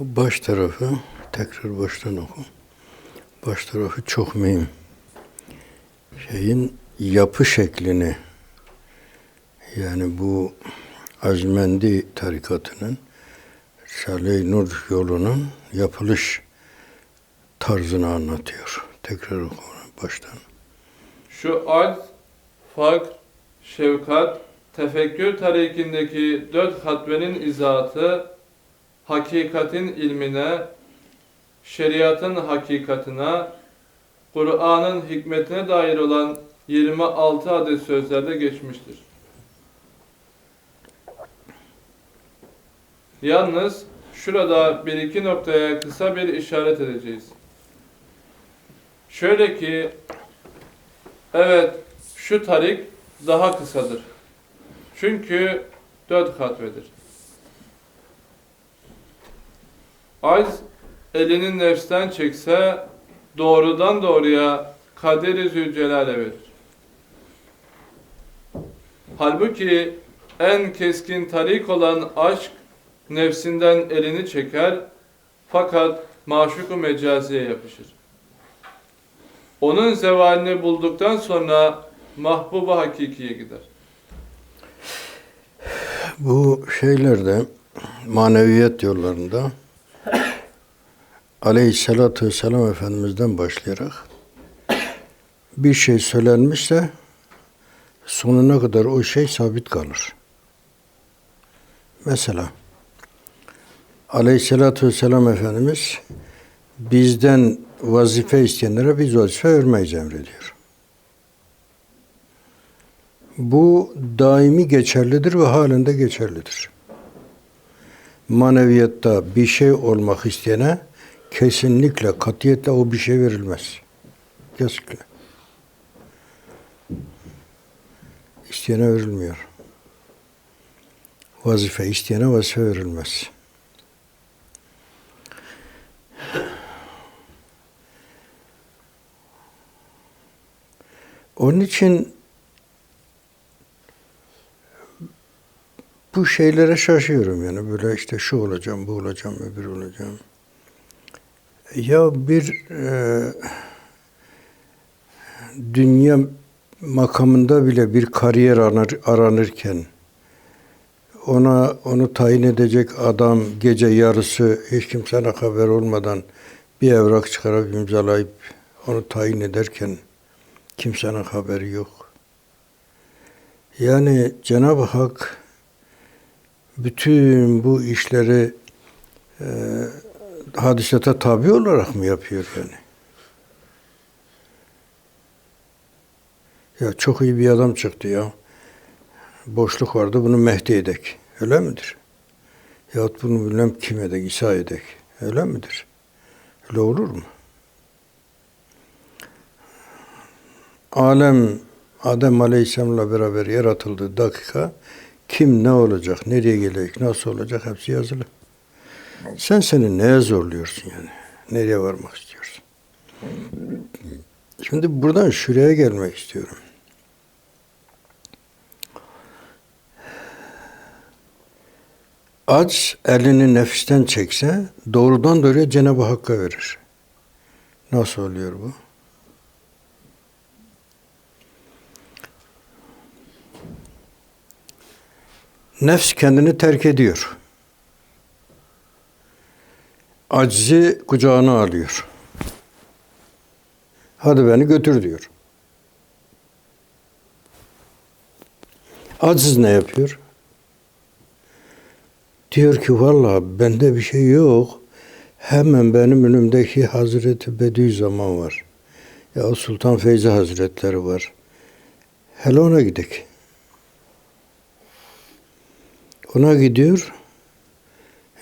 Baş tarafı tekrar baştan oku. Baş tarafı çok mühim. Şeyin yapı şeklini yani bu Azmendi tarikatının Salih Nur yolunun yapılış tarzını anlatıyor. Tekrar oku baştan. Şu alz, fakr, şefkat, tefekkür tarikindeki dört hatvenin izahatı, hakikatin ilmine, şeriatın hakikatine, Kur'an'ın hikmetine dair olan 26 adet sözlerde geçmiştir. Yalnız şurada bir iki noktaya kısa bir işaret edeceğiz. Şöyle ki Evet, şu tarik daha kısadır. Çünkü dört hatvedir. Ayz elinin nefsten çekse doğrudan doğruya kaderi zülcelale verir. Halbuki en keskin tarik olan aşk nefsinden elini çeker fakat maşuku mecaziye yapışır. Onun zevalini bulduktan sonra mahbuba hakikiye gider. Bu şeylerde maneviyat yollarında Aleyhisselatü Vesselam Efendimiz'den başlayarak bir şey söylenmişse sonuna kadar o şey sabit kalır. Mesela Aleyhisselatü Vesselam Efendimiz bizden vazife isteyenlere biz vazife vermeyiz emrediyor. Bu daimi geçerlidir ve halen de geçerlidir. Maneviyatta bir şey olmak isteyene kesinlikle, katiyetle o bir şey verilmez. Kesinlikle. İsteyene verilmiyor. Vazife isteyene vazife verilmez. Onun için bu şeylere şaşıyorum yani böyle işte şu olacağım, bu olacağım, öbür olacağım. Ya bir e, dünya makamında bile bir kariyer arar, aranırken ona onu tayin edecek adam gece yarısı hiç kimsenin haber olmadan bir evrak çıkarıp imzalayıp onu tayin ederken kimsenin haberi yok. Yani Cenab-ı Hak bütün bu işleri e, hadisete tabi olarak mı yapıyor yani? Ya çok iyi bir adam çıktı ya. Boşluk vardı bunu Mehdi edek. Öyle midir? Yahut bunu bilmem kim edek, İsa edek. Öyle midir? Öyle olur mu? Alem Adem Aleyhisselam'la beraber yaratıldığı dakika kim ne olacak, nereye gelecek, nasıl olacak hepsi yazılı. Sen seni neye zorluyorsun yani? Nereye varmak istiyorsun? Şimdi buradan şuraya gelmek istiyorum. Aç elini nefisten çekse doğrudan doğruya Cenab-ı Hakk'a verir. Nasıl oluyor bu? Nefs kendini terk ediyor. Acizi kucağına alıyor. Hadi beni götür diyor. Aciz ne yapıyor? Diyor ki vallahi bende bir şey yok. Hemen benim önümdeki Hazreti Bediüzzaman var. Ya Sultan Feyzi Hazretleri var. Hele ona gidek. Ona gidiyor.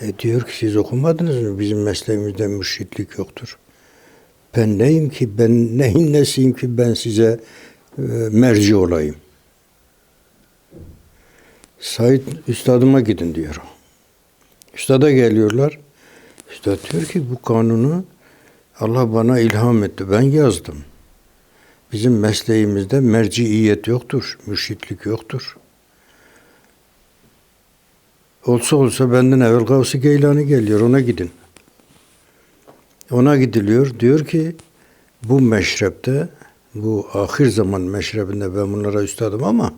E diyor ki siz okumadınız mı? Bizim mesleğimizde mürşitlik yoktur. Ben neyim ki? Ben neyin nesiyim ki ben size e, merci olayım? Said Üstadıma gidin diyor. Üstada geliyorlar. Üstad diyor ki bu kanunu Allah bana ilham etti. Ben yazdım. Bizim mesleğimizde merciiyet yoktur. Mürşitlik yoktur. Olsa olsa benden evvel Gavs-ı Geylani geliyor. Ona gidin. Ona gidiliyor. Diyor ki bu meşrepte bu ahir zaman meşrebinde ben bunlara üstadım ama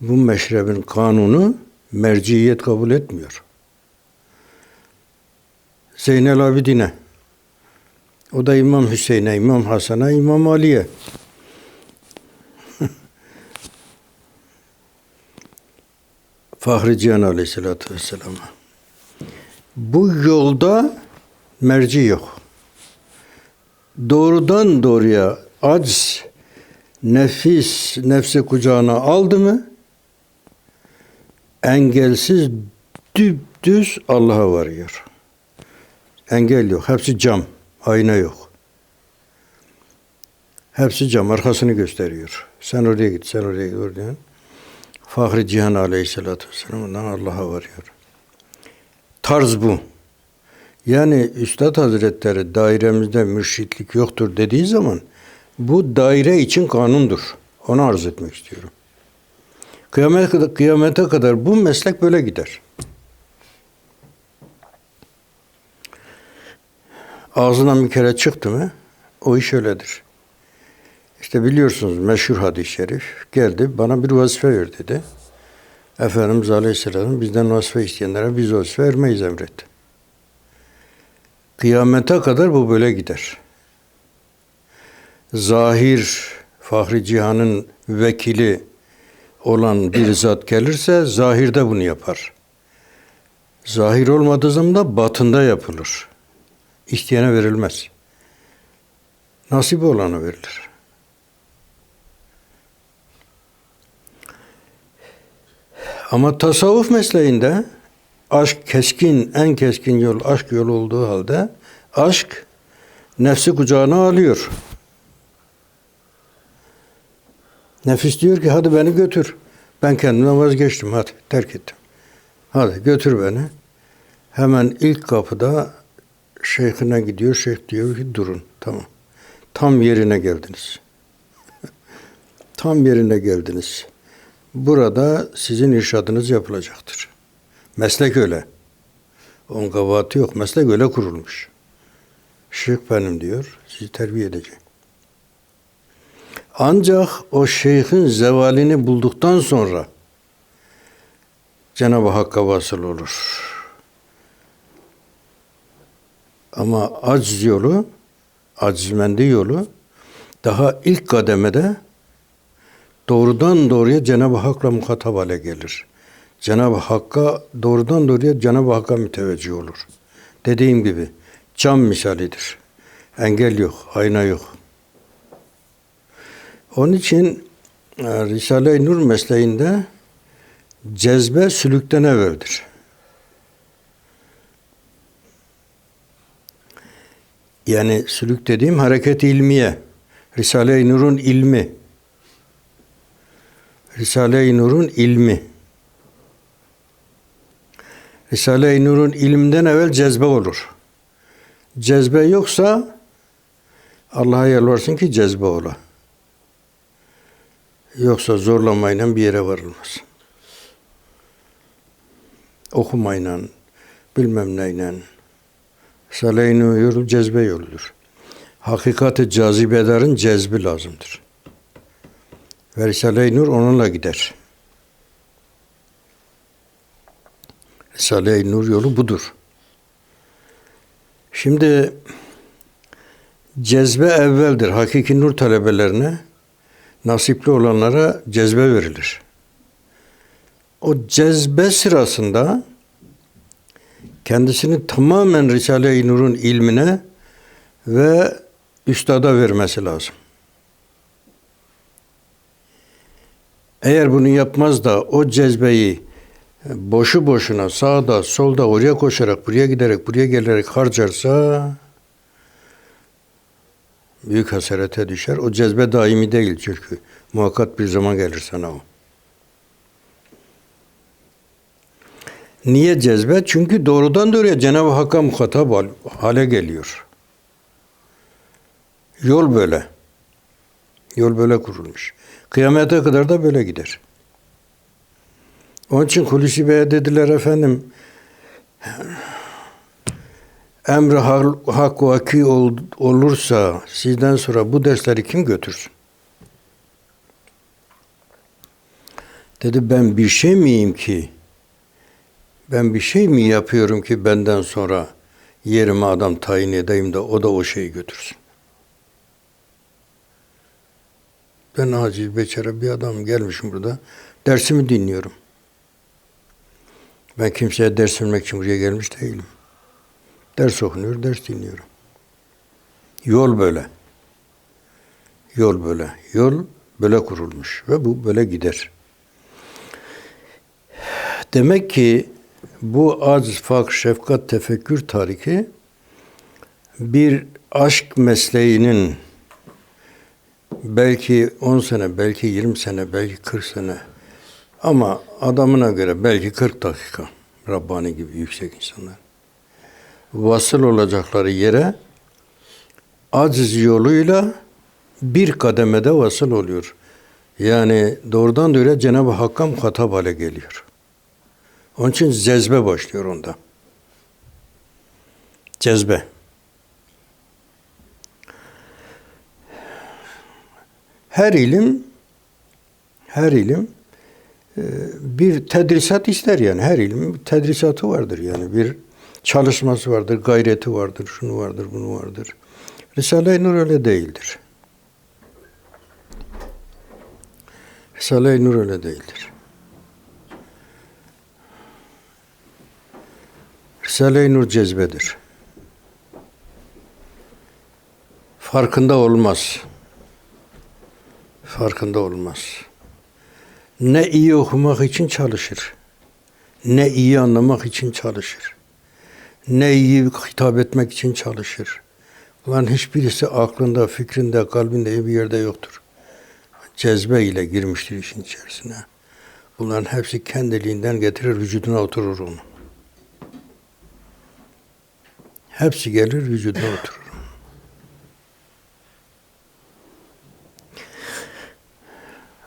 bu meşrebin kanunu merciyet kabul etmiyor. Zeynel Abidine o da İmam Hüseyin'e, İmam Hasan'a, İmam Ali'ye. Fahri Cihan Aleyhisselatü Vesselam'a. Bu yolda merci yok. Doğrudan doğruya aciz, nefis, nefsi kucağına aldı mı, engelsiz düz Allah'a varıyor. Engel yok. Hepsi cam. Ayna yok. Hepsi cam. Arkasını gösteriyor. Sen oraya git, sen oraya git. Oraya. Fahri Cihan Aleyhisselatü Vesselam ondan Allah'a varıyor. Tarz bu. Yani Üstad Hazretleri dairemizde mürşitlik yoktur dediği zaman bu daire için kanundur. Onu arz etmek istiyorum. Kıyamete kadar, kıyamete kadar bu meslek böyle gider. Ağzından bir kere çıktı mı o iş öyledir. İşte biliyorsunuz meşhur hadis-i şerif geldi bana bir vazife ver dedi. Efendimiz Aleyhisselam bizden vazife isteyenlere biz vazife vermeyiz emretti. Kıyamete kadar bu böyle gider. Zahir Fahri Cihan'ın vekili olan bir zat gelirse zahirde bunu yapar. Zahir olmadığı zaman da batında yapılır. İsteyene verilmez. Nasip olana verilir. Ama tasavvuf mesleğinde aşk keskin, en keskin yol aşk yolu olduğu halde aşk nefsi kucağına alıyor. Nefis diyor ki hadi beni götür. Ben kendimden vazgeçtim hadi terk ettim. Hadi götür beni. Hemen ilk kapıda şeyhine gidiyor. Şeyh diyor ki durun tamam. Tam yerine geldiniz. Tam yerine geldiniz. Burada sizin irşadınız yapılacaktır. Meslek öyle. On kabahati yok. Meslek öyle kurulmuş. Şeyh benim diyor. Sizi terbiye edecek. Ancak o şeyhin zevalini bulduktan sonra Cenab-ı Hakk'a vasıl olur. Ama aciz yolu, acizmendi yolu daha ilk kademede doğrudan doğruya Cenab-ı Hak'la muhatap hale gelir. Cenab-ı Hakk'a doğrudan doğruya Cenab-ı Hakk'a müteveccih olur. Dediğim gibi cam misalidir. Engel yok, ayna yok. Onun için e, Risale-i Nur mesleğinde cezbe sülükten evveldir. Yani sülük dediğim hareket ilmiye. Risale-i Nur'un ilmi. Risale-i Nur'un ilmi. Risale-i Nur'un ilminden evvel cezbe olur. Cezbe yoksa Allah'a yalvarsın ki cezbe ola. Yoksa zorlamayla bir yere varılmaz. Okumayla, bilmem neyle. Risale-i Nur cezbe yoludur. Hakikati cazibedarın cezbi lazımdır. Ve Risale-i Nur onunla gider. Risale-i Nur yolu budur. Şimdi cezbe evveldir. Hakiki nur talebelerine nasipli olanlara cezbe verilir. O cezbe sırasında kendisini tamamen Risale-i Nur'un ilmine ve üstada vermesi lazım. Eğer bunu yapmaz da o cezbeyi boşu boşuna sağda solda oraya koşarak buraya giderek buraya gelerek harcarsa büyük hasarete düşer. O cezbe daimi değil çünkü muhakkak bir zaman gelir sana o. Niye cezbe? Çünkü doğrudan doğruya Cenab-ı Hakk'a muhatap hale geliyor. Yol böyle. Yol böyle kurulmuş. Kıyamete kadar da böyle gider. Onun için Hulusi Bey'e dediler efendim emri hak, vaki ol- olursa sizden sonra bu dersleri kim götürsün? Dedi ben bir şey miyim ki? Ben bir şey mi yapıyorum ki benden sonra yerime adam tayin edeyim de o da o şeyi götürsün? Ben aciz beçare bir adam gelmişim burada. Dersimi dinliyorum. Ben kimseye ders vermek için buraya gelmiş değilim. Ders okunuyor, ders dinliyorum. Yol böyle. Yol böyle. Yol böyle kurulmuş ve bu böyle gider. Demek ki bu aciz, fakr, şefkat, tefekkür tariki bir aşk mesleğinin belki 10 sene, belki 20 sene, belki 40 sene ama adamına göre belki 40 dakika Rabbani gibi yüksek insanlar vasıl olacakları yere aciz yoluyla bir kademede vasıl oluyor. Yani doğrudan doğruya Cenab-ı Hakk'a muhatap hale geliyor. Onun için cezbe başlıyor onda. Cezbe. Her ilim her ilim e, bir tedrisat ister yani. Her ilimin bir tedrisatı vardır yani. Bir çalışması vardır, gayreti vardır, şunu vardır, bunu vardır. Risale-i Nur öyle değildir. Risale-i Nur öyle değildir. Risale-i Nur cezbedir. Farkında olmaz. Farkında olmaz. Ne iyi okumak için çalışır. Ne iyi anlamak için çalışır. Ne iyi hitap etmek için çalışır. Bunların hiçbirisi aklında, fikrinde, kalbinde bir yerde yoktur. Cezbe ile girmiştir işin içerisine. Bunların hepsi kendiliğinden getirir, vücuduna oturur onu. Hepsi gelir, vücuduna oturur.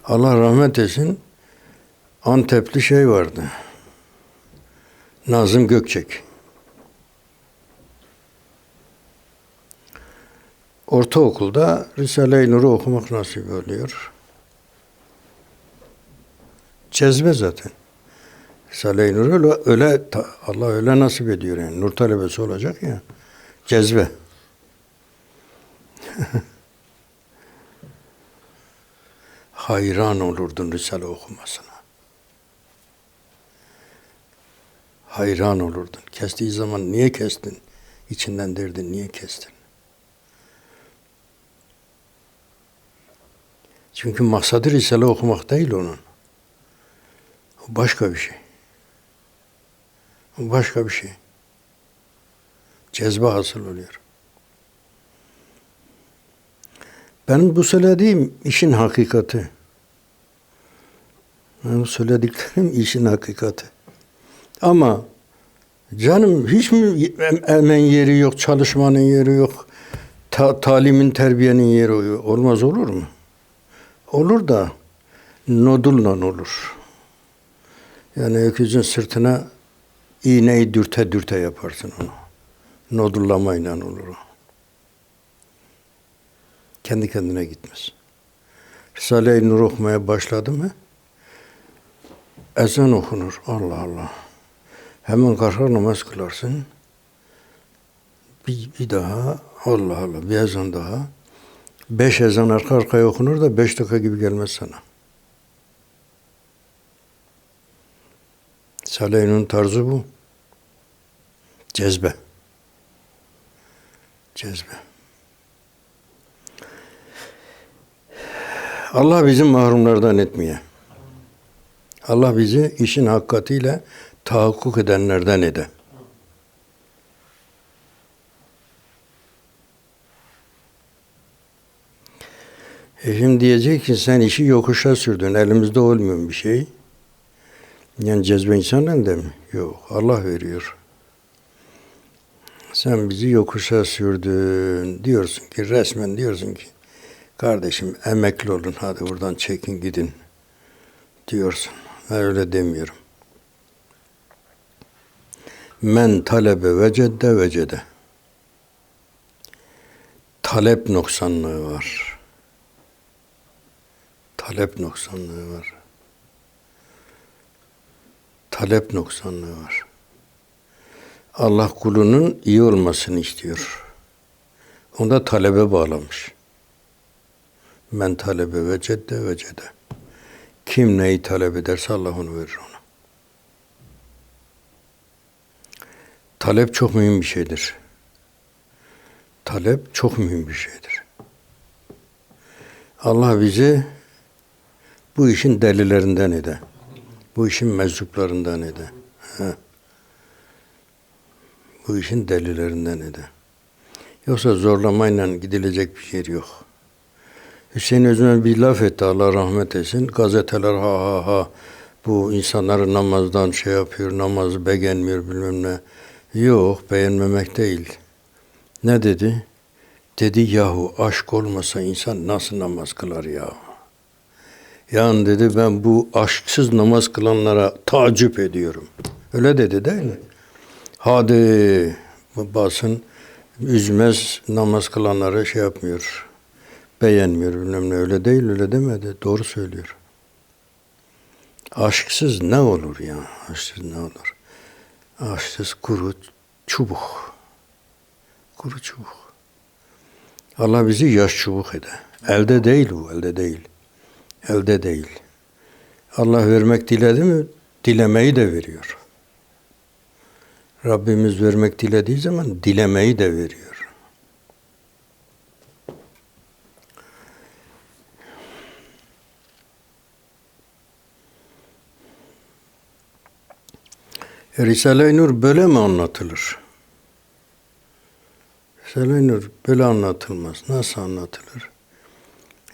Allah rahmet etsin. Antepli şey vardı. Nazım Gökçek. Ortaokulda Risale-i Nur'u okumak nasip oluyor. Cezbe zaten. Risale-i Nur öyle, öyle Allah öyle nasip ediyor yani. Nur talebesi olacak ya. Cezbe. Hayran olurdun Risale okumasına. Hayran olurdun. Kestiği zaman niye kestin? İçinden derdin niye kestin? Çünkü maksadı Risale okumak değil onun. O başka bir şey. O başka bir şey. Cezbe hasıl oluyor. Benim bu söylediğim işin hakikati. Benim söylediklerim işin hakikati. Ama canım hiç mi em- emen yeri yok, çalışmanın yeri yok, ta- talimin, terbiyenin yeri yok. Olmaz olur mu? Olur da nodulla olur. Yani öküzün sırtına iğneyi dürte dürte yaparsın onu. Nodullamayla olur o. Kendi kendine gitmez. Risale-i Nur okumaya başladı mı? Ezan okunur. Allah Allah. Hemen kalkar namaz kılarsın. Bir, bir daha Allah Allah bir ezan daha. Beş ezan arka arkaya okunur da beş dakika gibi gelmez sana. Salih'in tarzı bu. Cezbe. Cezbe. Allah bizi mahrumlardan etmeye. Allah bizi işin hakikatiyle tahakkuk edenlerden ede. E şimdi diyecek ki sen işi yokuşa sürdün. Elimizde olmuyor bir şey. Yani cezbe insan elde mi? Yok. Allah veriyor. Sen bizi yokuşa sürdün. Diyorsun ki resmen diyorsun ki kardeşim emekli olun hadi buradan çekin gidin diyorsun. Ben öyle demiyorum. Men talebe vecedde vecede. talep noksanlığı var. Talep noksanlığı var. Talep noksanlığı var. Allah kulunun iyi olmasını istiyor. Onu da talebe bağlamış. Men talebe ve cedde ve cede. Kim neyi talep ederse Allah onu verir ona. Talep çok mühim bir şeydir. Talep çok mühim bir şeydir. Allah bizi bu işin delilerinden ede. Bu işin meczuplarından ede. Bu işin delilerinden ede. Yoksa zorlamayla gidilecek bir yer yok. Hüseyin Özmen bir laf etti Allah rahmet etsin. Gazeteler ha ha ha bu insanları namazdan şey yapıyor, namazı beğenmiyor bilmem ne. Yok beğenmemek değil. Ne dedi? Dedi yahu aşk olmasa insan nasıl namaz kılar ya? Yani dedi ben bu aşksız namaz kılanlara tacip ediyorum. Öyle dedi değil mi? Hadi basın üzmez namaz kılanları şey yapmıyor. Beğenmiyor bilmem ne öyle değil öyle demedi. Doğru söylüyor. Aşksız ne olur ya? Aşksız ne olur? Aşksız kuru çubuk. Kuru çubuk. Allah bizi yaş çubuk eder. Elde değil bu, elde değil. Elde değil. Allah vermek diledi mi, dilemeyi de veriyor. Rabbimiz vermek dilediği zaman dilemeyi de veriyor. Risale-i Nur böyle mi anlatılır? Risale-i Nur böyle anlatılmaz. Nasıl anlatılır?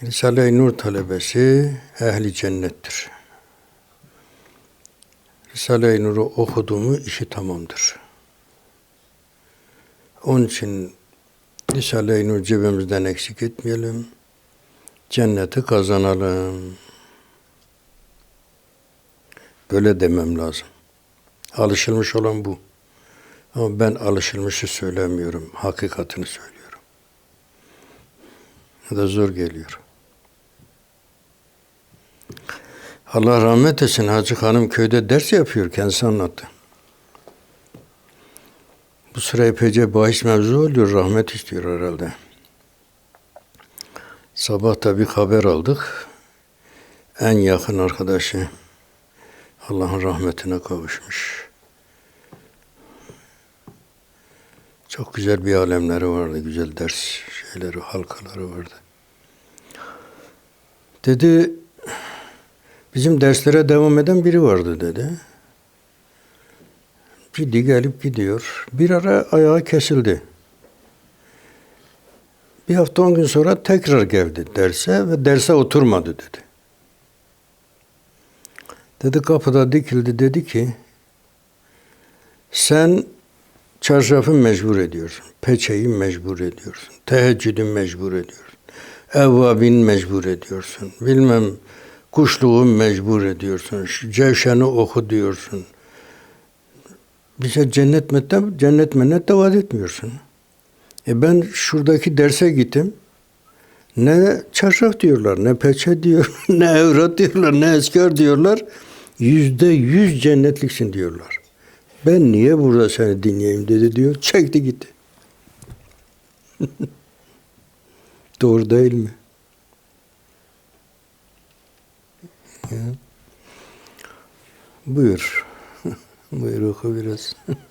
Risale-i Nur talebesi ehli cennettir. Risale-i Nur'u okudu mu işi tamamdır. Onun için Risale-i Nur cebimizden eksik etmeyelim. Cenneti kazanalım. Böyle demem lazım. Alışılmış olan bu. Ama ben alışılmışı söylemiyorum. Hakikatini söylüyorum. Ya da zor geliyor. Allah rahmet etsin Hacı Hanım köyde ders yapıyor. Kendisi anlattı. Bu sıra epeyce bahis mevzu oluyor. Rahmet istiyor herhalde. Sabah da bir haber aldık. En yakın arkadaşı Allah'ın rahmetine kavuşmuş. Çok güzel bir alemleri vardı, güzel ders şeyleri, halkaları vardı. Dedi, bizim derslere devam eden biri vardı dedi. Ciddi gelip gidiyor. Bir ara ayağı kesildi. Bir hafta on gün sonra tekrar geldi derse ve derse oturmadı dedi. Dedi kapıda dikildi dedi ki sen çarşafı mecbur ediyorsun. Peçeyi mecbur ediyorsun. Teheccüdü mecbur ediyorsun. Evvabin mecbur ediyorsun. Bilmem kuşluğu mecbur ediyorsun. Cevşeni oku diyorsun. Bize cennet mette, cennet mennet de vaat etmiyorsun. E ben şuradaki derse gittim. Ne çarşaf diyorlar, ne peçe diyor, ne evrat diyorlar, ne esker diyorlar. Yüzde yüz cennetliksin diyorlar. Ben niye burada seni dinleyeyim dedi diyor. Çekti gitti. Doğru değil mi? Ya. Buyur. Buyur oku biraz.